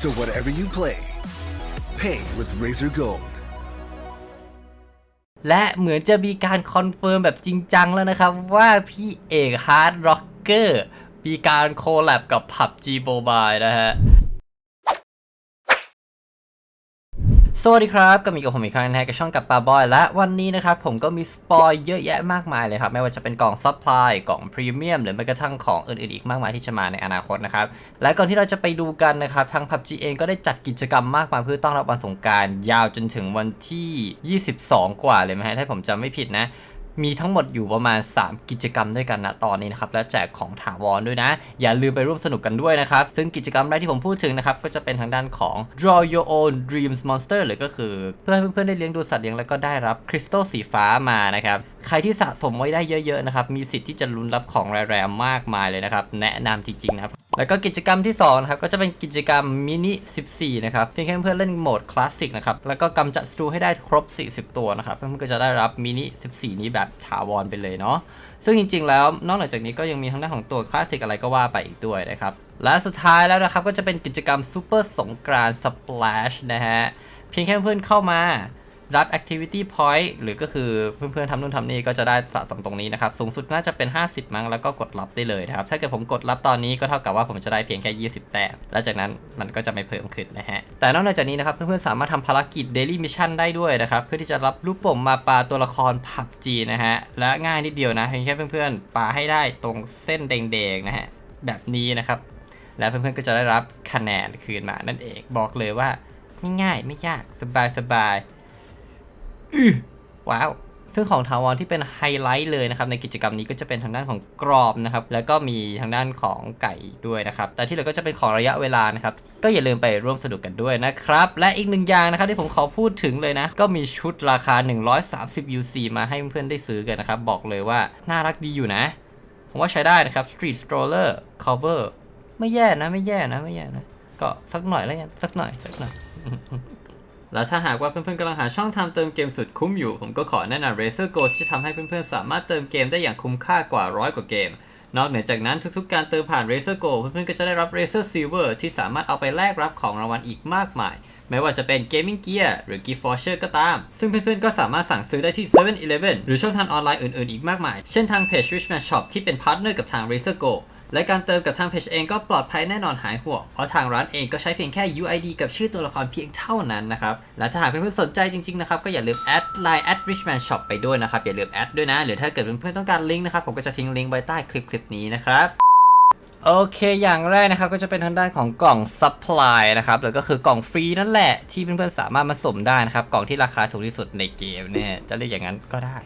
So whatever you play, pay with Razor Gold. และเหมือนจะมีการคอนเฟิร์มแบบจริงจังแล้วนะครับ ว่าพี่เอกฮาร์ดร็อกเกอร์มีการโคแลบกับ PUBG Mobile นะฮะ สวัสดีครับก็มีกับผมอีกครั้งนะฮะกับช่องกับปาบอย และวันนี้นะครับผมก็มีสปอยเยอะแยะมากมายเลยครับ ไม่ว่าจะเป็นกล่องซัพพลายกล่องพรีเมียมหรือแม้กระทั่งของอื่นๆอีกมากมายที่จะมาในอนาคตนะครับ และก่อนที่เราจะไปดูกันนะครับ ทาง PUBG เองก็ได้จัดกิจกรรมมากมายเพื่อต้อนรับวันสงการยาวจนถึงวันที่ 22 กว่าเลยไหมฮะถ้าผมจำไม่ผิดนะ มีทั้งหมดอยู่ประมาณ 3 กิจกรรมด้วยกันนะตอนนี้นะครับและแจกของถาวรด้วยนะ อย่าลืมไปร่วมสนุกกันด้วยนะครับ ซึ่งกิจกรรมแรกที่ผมพูดถึงนะครับ ก็จะเป็นทางด้านของ Draw Your Own Dreams Monster หรือก็คือ เพื่อให้เพื่อนๆได้เลี้ยงดูสัตว์เลี้ยงแล้วก็ได้รับคริสตัลสีฟ้ามานะครับ ใครที่สะสมไว้ได้เยอะๆนะครับมีสิทธิ์ที่จะลุ้นรับของแรงๆมากมายเลยนะครับแนะนำจริงๆนะครับ แล้วก็กิจกรรมที่2นะครับก็จะเป็นกิจกรรมมินิ 14 นะครับเพียงแค่เพื่อนเล่นโหมดคลาสสิกนะครับแล้วก็กำจัดศัตรูให้ได้ครบ 40 ตัวนะครับเพื่อนๆก็จะได้รับมินิ 14 นี้แบบถาวรไปเลยเนาะซึ่งจริงๆ แล้วนอกจากนี้ก็ยังมีทางด้านของตัวคลาสสิกอะไรก็ว่าไปอีกด้วยนะครับและสุดท้ายแล้วนะครับก็จะเป็นกิจกรรมซูเปอร์สงกรานต์สเปลชนะฮะเพียงแค่เพื่อนเข้ามา รับ activity point หรือก็คือเพื่อนๆทำนู่นทำนี่ก็จะได้สะสมตรงนี้นะครับ สูงสุดน่าจะเป็น 50 มั้งแล้วก็กดรับได้เลยนะครับ ถ้าเกิดผมกดรับตอนนี้ก็เท่ากับว่าผมจะได้เพียงแค่ 20 แต้มแล้วจากนั้นมันก็จะไม่เพิ่มขึ้นนะฮะ แต่นอกจากนี้นะครับ เพื่อนๆสามารถทำภารกิจ daily mission ได้ด้วยนะครับ เพื่อที่จะรับลูกโป่งมาปลาตัวละคร PUBG นะฮะและง่ายนิดเดียวนะเพียงแค่เพื่อนๆปลาให้ได้ตรงเส้นแดงๆนะฮะแบบนี้นะครับแล้วเพื่อนๆก็จะได้รับคะแนนคืนมานั่นเองบอกเลยว่าง่ายๆไม่ยากสบายๆ ว้าวซึ่งของทาวรที่เป็นไฮไลท์เลยนะครับในกิจกรรมนี้ก็จะเป็นทางด้านของกรอบนะครับแล้วก็มีทางด้านของไก่ด้วยนะครับแต่ที่เหลือก็จะเป็นของระยะเวลานะครับก็อย่าลืมไปร่วมสนุกกันด้วยนะครับและอีกหนึ่งอย่างนะครับที่ผมขอพูดถึงเลยนะ ก็มีชุดราคา 130 UC มาให้เพื่อนๆได้ซื้อกันนะครับบอกเลยว่าน่ารักดีอยู่นะ ผมว่าใช้ได้นะครับ Street Stroller Cover ไม่แย่นะไม่แย่นะไม่แย่นะก็สักหน่อยแล้วกันสักหน่อยสักหน่อย แล้วถ้าหากว่าเพื่อนๆกำลังหาช่องทางเติมเกมสุดคุ้มอยู่ ผมก็ขอแนะนำ Razer Go ที่จะทำให้เพื่อนๆสามารถเติมเกมได้อย่างคุ้มค่ากว่าร้อยกว่าเกม นอกเหนือจากนั้นทุกๆการเติมผ่าน Razer Go เพื่อนๆก็จะได้รับ Razer Silver ที่สามารถเอาไปแลกรับของรางวัลอีกมากมาย ไม่ว่าจะเป็น Gaming Gear หรือ Gift Voucher ก็ตาม ซึ่งเพื่อนๆก็สามารถสั่งซื้อได้ที่ 7-Eleven หรือช่องทางออนไลน์อื่นๆอีกมากมาย เช่นทางเพจ Richman Shop ที่เป็นพาร์ทเนอร์กับทาง Razer Go และการเติมกับทางเพจเองก็ปลอดภัยแน่นอนหายห่วง เพราะทางร้านเองก็ใช้เพียงแค่ UID กับชื่อตัวละครเพียงเท่านั้นนะครับ และถ้าหากเพื่อนๆสนใจจริงๆนะครับก็อย่าลืมแอดไลน์ at richman shop ไปด้วยนะครับ อย่าลืมแอดด้วยนะ หรือถ้าเกิดเพื่อนๆต้องการลิงก์นะครับผมก็จะทิ้งลิงก์ไว้ใต้คลิปคลิปนี้นะครับโอเค อย่างแรกนะครับก็จะเป็นทางด้านของกล่อง supply นะครับ หรือก็คือกล่องฟรีนั่นแหละ ที่เพื่อนๆสามารถมาสมได้นะครับ กล่องที่ราคาถูกที่สุดในเกมเนี่ย จะเรียกอย่างนั้นก็ได้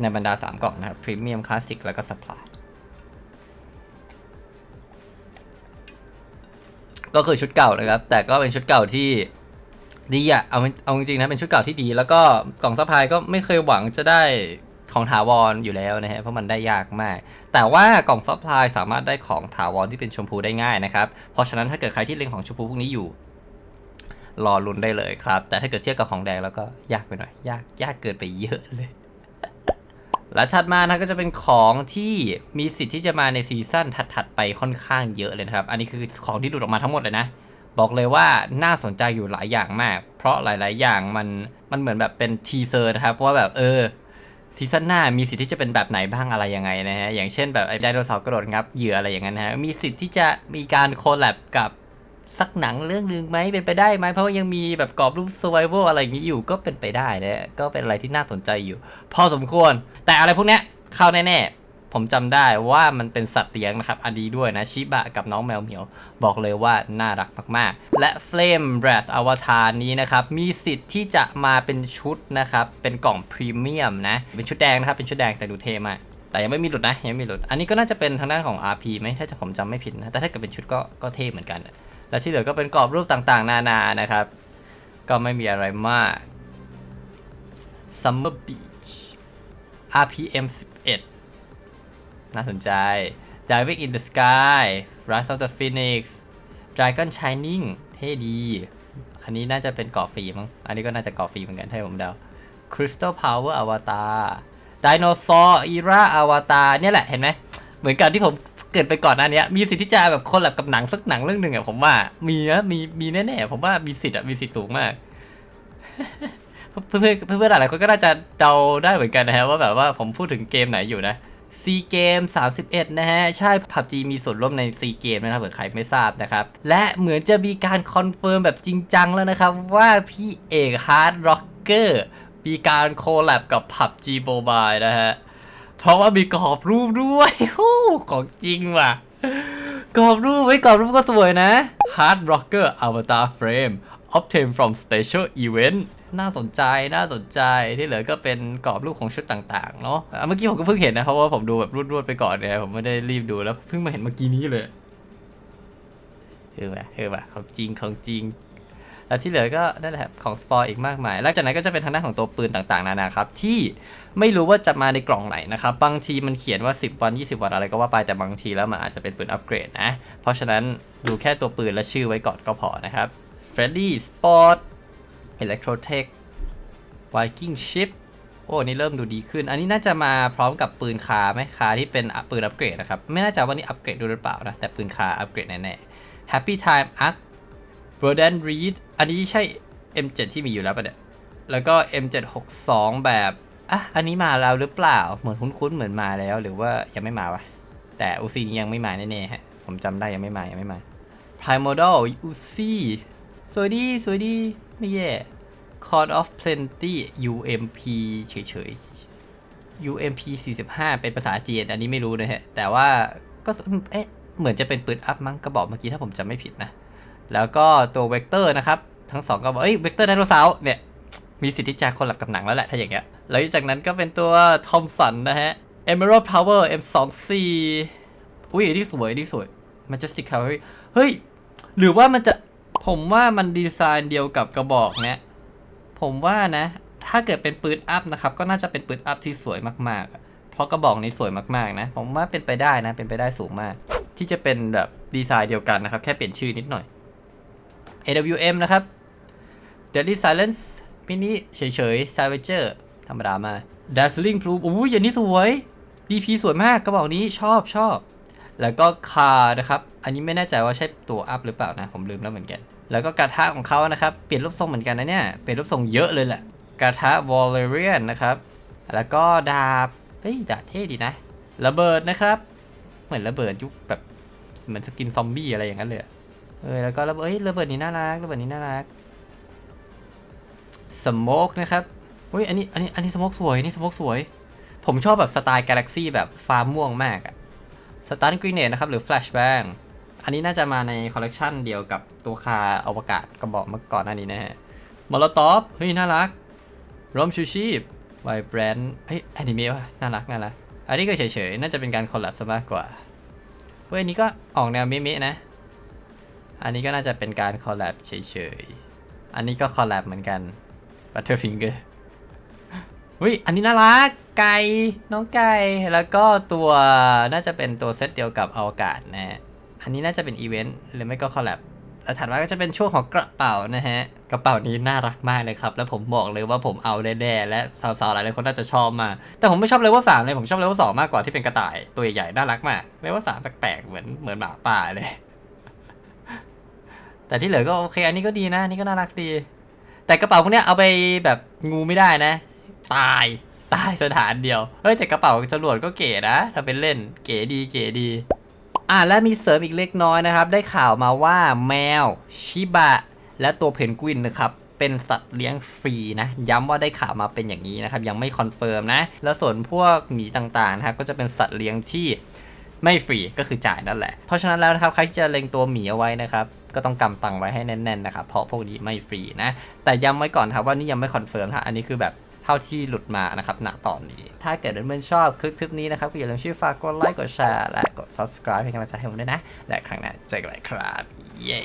ในบรรดา 3 กล่องนะครับ Premium Classic แล้วก็ Supply ก็คือชุดเก่านะครับ แต่ก็เป็นชุดเก่าที่ดีอะเอาเอาจริงๆนะเป็นชุดเก่าที่ดี แล้วก็กล่องซัพพลายก็ไม่เคยหวังจะได้ของถาวรอยู่แล้วนะฮะเพราะมันได้ยากมาก แต่ว่ากล่องซัพพลายสามารถได้ของถาวรที่เป็นชมพูได้ง่ายนะครับ เพราะฉะนั้นถ้าเกิดใครที่เล็งของชมพูพวกนี้อยู่ รอลุ้นได้เลยครับ แต่ถ้าเกิดเทียบกับของแดงแล้วก็ยากไปหน่อย ยากยากเกินไปเยอะเลย และถัดมานะก็จะเป็นของที่มีสิทธิ์ที่จะมาในซีซั่นถัดๆไปค่อนข้างเยอะเลยนะครับ อันนี้คือของที่ดูดออกมาทั้งหมดเลยนะ บอกเลยว่าน่าสนใจอยู่หลายอย่างมาก เพราะหลาย ๆ อย่างมันมันเหมือนแบบเป็นทีเซอร์นะครับว่าแบบเออซีซั่นหน้ามีสิทธิ์ที่จะเป็นแบบไหนบ้างอะไรยังไงนะฮะอย่างเช่นแบบไอ้ไดโนเสาร์กระโดดงับเหยื่ออะไรอย่างนั้นนะฮะมีสิทธิ์ที่จะมีการโคแลบกับ สักหนังเรื่องหนึ่งไหมเป็นไปได้ไหมเพราะว่ายังมีแบบกรอบรูป survival อะไรอย่างนี้อยู่ก็เป็นไปได้นะก็เป็นอะไรที่น่าสนใจอยู่ พอสมควร แต่อะไรพวกเนี้ยเข้าแน่ๆ ผมจำได้ว่ามันเป็นสัตว์เลี้ยงนะครับ อันนี้ด้วยนะชิบะกับน้องแมวเหมียว บอกเลยว่าน่ารักมากๆ และ Flame Breath Avatar นี้นะครับ มีสิทธิ์ที่จะมาเป็นชุดนะครับ เป็นกล่องพรีเมียมนะ เป็นชุดแดงนะครับ เป็นชุดแดงแต่ดูเท่มากแต่ยังไม่มีหลุดนะยังไม่มีหลุด อันนี้ก็น่าจะเป็นทางด้านของ RP ไหมถ้าจะผมจำไม่ผิดนะ แต่ถ้าเกิดเป็นชุดก็ก็เท่เหมือนกัน และที่เหลือก็เป็นกรอบรูปต่างๆ นานานะครับ ก็ไม่มีอะไรมาก Summer Beach RPM 11 น่าสนใจ Diving in the Sky Rise of the Phoenix Dragon Shining เท่ดี อันนี้น่าจะเป็นเกาะฟรีมั้ง อันนี้ก็น่าจะเกาะฟรีเหมือนกันให้ผมเดา Crystal Power Avatar Dinosaur Era Avatar เนี่ยแหละเห็นไหม เหมือนกันที่ผม เกิดไปก่อนหน้านี้มีสิทธิ์ที่จะแบบคนแลบกับหนังสักหนังเรื่องหนึ่งอะผมว่ามีนะมีมีแน่ๆผมว่ามีสิทธิ์อะมีสิทธิ์สูงมาก เพื่อนเพื่อนเพื่อนหลายคนก็น่าจะเดาได้เหมือนกันนะฮะว่าแบบว่าผมพูดถึงเกมไหนอยู่นะซีเกม31 นะฮะ ใช่ PUBG มีส่วนร่วมในซีเกมนะครับเผื่อใครไม่ทราบนะครับ และเหมือนจะมีการคอนเฟิร์มแบบจริงจังแล้วนะครับ ว่าพี่เอกฮาร์ดร็อกเกอร์มีการโคแลบกับ PUBG Mobile นะฮะ เพราะว่ามีกรอบรูปด้วยฮู้ของจริงว่ะ กรอบรูปไว้ยกรอบรูปก็สวยนะ Hard Rocker Avatar Frame Obtained from Special Event น่าสนใจน่าสนใจที่เหลือก็เป็นกรอบรูปของชุดต่างๆเนาะอะเมื่อกี้ผมก็เพิ่งเห็นนะเพราะว่าผมดูแบบรวดๆไปก่อนเนี่ยผมไม่ได้รีบดูแล้วเพิ่งมาเห็นเมื่อกี้นี้เลยเออว่ะเออว่ะของจริงของจริง แล้วที่เหลือก็นั่นแหละครับของสปอยอีกมากมายหลังจากนั้นก็จะเป็นทางด้านของตัวปืนต่างๆนานาครับที่ไม่รู้ว่าจะมาในกล่องไหนนะครับบางทีมันเขียนว่า 10 วัน 20 วันอะไรก็ว่าไปแต่บางทีแล้วมันอาจจะเป็นปืนอัปเกรดนะ เพราะฉะนั้นดูแค่ตัวปืนและชื่อไว้ก่อนก็พอนะครับ Freddy Sport Electrotech Viking Ship โอ้นี่เริ่มดูดีขึ้น อันนี้น่าจะมาพร้อมกับปืนคาไหมคาที่เป็นปืนอัปเกรดนะครับ ไม่น่าจะว่านี่อัปเกรดด้วยหรือเปล่านะ แต่ปืนคาอัปเกรดแน่ๆ Happy Time Arc b r o d e n Reed อันนี้ใช่ M7 ที่มีอยู่แล้วปะเนี่ย แล้วก็ M762 แบบอะอันนี้มาแล้วหรือเปล่า เหมือนคุ้นๆ เหมือนมาแล้ว หรือว่ายังไม่มาวะ แต่อูซีนี้ยังไม่มาแน่ๆฮะ ผมจำได้ยังไม่มา ยังไม่มา Primordial อูซีสวยดีสวยดี ไม่แย่ Call of Plenty UMP เฉยๆ UMP 45 เป็นภาษาจีน อันนี้ไม่รู้นะฮะ แต่ว่าก็ เอ๊ะ เหมือนจะเป็นปืนอัพมั้งกระบอกเมื่อกี้ถ้าผมจำไม่ผิดนะ แล้วก็ตัวเวกเตอร์นะครับ ทั้งสองก็บอกเอ้ยเวกเตอร์ไดโนเสาร์เนี่ยมีสิทธิ์ที่จะคนหลับกับหนังแล้วแหละถ้าอย่างเงี้ยแล้วจากนั้นก็เป็นตัวทอมสันนะฮะ Emerald Power M24 อุ้ยที่สวยอันนี่สวย Majestic Cavalry เฮ้ย หรือว่ามันจะผมว่ามันดีไซน์เดียวกับกระบอกเนี้ยผมว่านะ ถ้าเกิดเป็นปืนอัพนะครับ ก็น่าจะเป็นปืนอัพที่สวยมากๆ เพราะกระบอกนี้สวยมากๆนะ ผมว่าเป็นไปได้นะ เป็นไปได้สูงมาก ที่จะเป็นแบบดีไซน์เดียวกันนะครับ แค่เปลี่ยนชื่อนิดหน่อย AWM นะครับ Deadly Silence มินิเฉยๆ Savager ธรรมดามา Dazzling Plume อุ้ยอย่างนี้สวย DP สวยมากกระบอกนี้ชอบชอบ แล้วก็คานะครับ อันนี้ไม่แน่ใจว่าใช่ตัวอัพหรือเปล่านะ ผมลืมแล้วเหมือนกัน แล้วก็กระทะของเขานะครับ เปลี่ยนรูปทรงเหมือนกันนะเนี่ย เปลี่ยนรูปทรงเยอะเลยแหละ กระทะ Valerian นะครับ แล้วก็ดาบ เฮ้ยดาบเท่ดีนะ ระเบิดนะครับ เหมือนระเบิดยุคแบบเหมือนสกินซอมบี้อะไรอย่างนั้นเลย เออแล้วก็ระเบิดเอ้ยระเบิดนี้น่ารักระเบิดนี้น่ารักสโมกนะครับเฮ้ยอันนี้อันนี้อันนี้สโมกสวยอันนี้สโมกสวย ผมชอบแบบสไตล์กาแล็กซี่แบบฟ้าม่วงมากอะสตาร์กรีเนตนะครับหรือแฟลชแบงอันนี้น่าจะมาในคอลเลกชันเดียวกับตัวคาอวกาศกระบอกเมื่อก่อนหน้านี้นะฮะมอลตอฟเฮ้ยน่ารักรอมชูชีพไวแบรนด์เฮ้ยแอนิเมะวะน่ารักน่ารักอันนี้ก็เฉยๆ น่าจะเป็นการคอลแลบซะมากกว่าเฮ้ยอันนี้ก็ออกแนวเมะๆนะ อันนี้ก็น่าจะเป็นการคอลแลบเฉยๆ อันนี้ก็คอลแลบเหมือนกัน Butterfinger เฮ้ยอันนี้น่ารัก ไก่ น้องไก่ แล้วก็ตัวน่าจะเป็นตัวเซตเดียวกับอวกาศนะฮะ อันนี้น่าจะเป็นอีเวนต์หรือไม่ก็คอลแลบแล้วถัดมาก็จะเป็นช่วงของกระเป๋านะฮะ กระเป๋านี้น่ารักมากเลยครับ แล้วผมบอกเลยว่าผมเอาแน่ๆและสาวๆหลายๆคนน่าจะชอบมา แต่ผมไม่ชอบเลเวลสามเลย ผมชอบเลเวลสองมากกว่าที่เป็นกระต่ายตัวใหญ่ๆน่ารักมากเลเวลสามแปลกๆเหมือนเหมือนหมาป่าเลย แต่ที่เหลือก็โอเค อันนี้ก็ดีนะอันนี่ก็น่ารักดี แต่กระเป๋าพวกเนี้ยเอาไปแบบงูไม่ได้นะ ตายตายสถานเดียว เฮ้ยแต่กระเป๋าจรวดก็เก๋นะถ้าเป็นเล่น เก๋ดีเก๋ดี อะและมีเสริมอีกเล็กน้อยนะครับ ได้ข่าวมาว่าแมวชิบะ และตัวเพนกวินนะครับเป็นสัตว์เลี้ยงฟรีนะ ย้ำว่าได้ข่าวมาเป็นอย่างนี้นะครับ ยังไม่คอนเฟิร์มนะ แล้วส่วนพวกหมีต่างๆนะครับก็จะเป็นสัตว์เลี้ยงที่ไม่ฟรีก็คือจ่ายนั่นแหละ เพราะฉะนั้นแล้วนะครับใครที่จะเล็งตัวหมีเอาไว้นะครับ ก็ต้องกำตังไว้ให้แน่นๆนะครับเพราะพวกนี้ไม่ฟรีนะ แต่ย้ำไว้ก่อนครับว่านี่ยังไม่คอนเฟิร์มฮะอันนี้คือแบบเท่าที่หลุดมานะครับณตอนนี้ ถ้าเกิดเพื่อนๆชอบคลิปคลิปนี้นะครับก็อย่าลืมช่วยฝากกดไลค์กดแชร์และกด subscribe ให้กำลังใจให้ผมด้วยนะและครั้งหน้าเจอกันใหม่ครับเย้